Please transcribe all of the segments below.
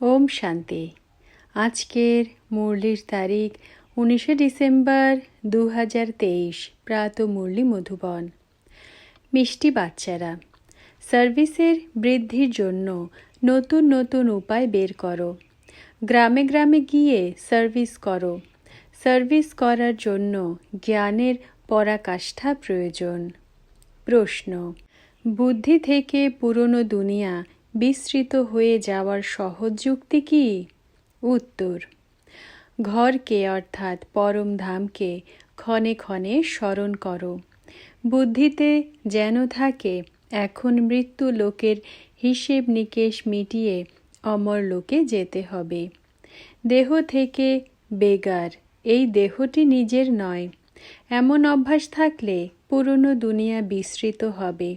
ওম শান্তি। আজকের মুরলির তারিখ উনিশে ডিসেম্বর দু হাজার তেইশ, প্রাত মুরলি মধুবন। মিষ্টি বাচ্চারা, সার্ভিসের বৃদ্ধির জন্য নতুন নতুন উপায় বের করো। গ্রামে গ্রামে গিয়ে সার্ভিস করো। সার্ভিস করার জন্য জ্ঞানের পরাকাষ্ঠা প্রয়োজন। প্রশ্ন, বুদ্ধি থেকে পুরনো দুনিয়া বিস্তৃত হয়ে যাওয়ার সহজ যুক্তি কি? উত্তর, ঘরকে অর্থাৎ পরম ধামকে ক্ষণে ক্ষণে স্মরণ করো। বুদ্ধিতে যেন থাকে, এখন মৃত্যু লোকের হিসেব নিকেশ মিটিয়ে অমর লোকে যেতে হবে। দেহ থেকে বেগার, এই দেহটি নিজের নয়। এমন অভ্যাস থাকলে পুরনো দুনিয়া বিস্তৃত হবে।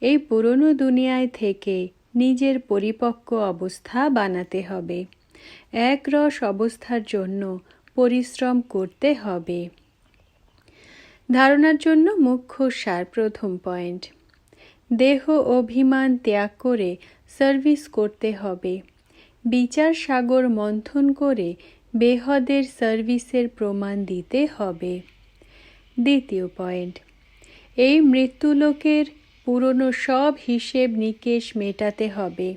এই পুরনো দুনিয়ায় থেকে নিজের পরিপক্ক অবস্থা বানাতে হবে। এক রস অবস্থার জন্য পরিশ্রম করতে হবে। ধারণার জন্য মুখ্য সার প্রথম পয়েন্ট। দেহ অভিমান ত্যাগ করে সার্ভিস করতে হবে। বিচার সাগর মন্থন করে বেহদের সার্ভিসের প্রমাণ দিতে হবে। দ্বিতীয় পয়েন্ট। এই মৃত্যুলোকের পুরনো সব হিসেব নিকেশ মেটাতে হবে।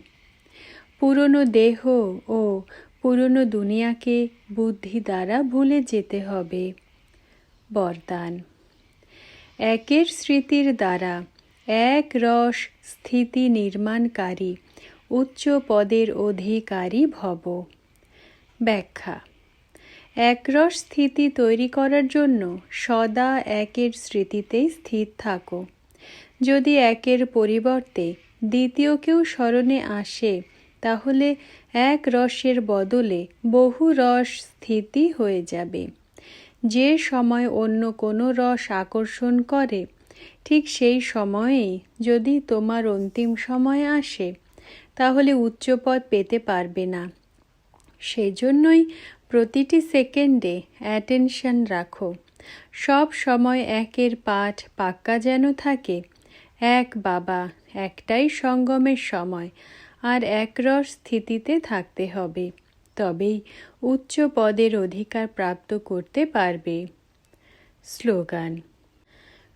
পুরনো দেহ ও পুরনো দুনিয়াকে বুদ্ধি দ্বারা ভুলে যেতে হবে। বরদান। একের স্মৃতির দ্বারা এক রস স্থিতি নির্মাণকারী, উচ্চ পদের অধিকারী ভব। ব্যাখ্যা। একরস স্থিতি তৈরি করার জন্য সদা একের স্মৃতিতেই স্থির থাকো। যদি একের পরিবর্তে দ্বিতীয় কেউ স্মরণে আসে, তাহলে এক রসের বদলে বহু রস স্থিতি হয়ে যাবে। যে সময় অন্য কোনো রস আকর্ষণ করে, ঠিক সেই সময়েই যদি তোমার অন্তিম সময় আসে, তাহলে উচ্চপদ পেতে পারবে না। সেজন্যই প্রতিটি সেকেন্ডে অ্যাটেনশন রাখো। সব সময় একের পাঠ পাক্কা যেন থাকে এক বাবা, একটাই সঙ্গমের সময়, আর একরস স্থিতিতে থাকতে হবে। তবেই উচ্চ পদের অধিকার প্রাপ্ত করতে পারবে। স্লোগান,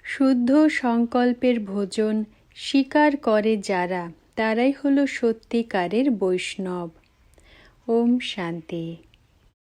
শুদ্ধ সংকল্পের ভোজন স্বীকার করে যারা, তারাই হলো সত্যিকারের বৈষ্ণব। ওম শান্তি।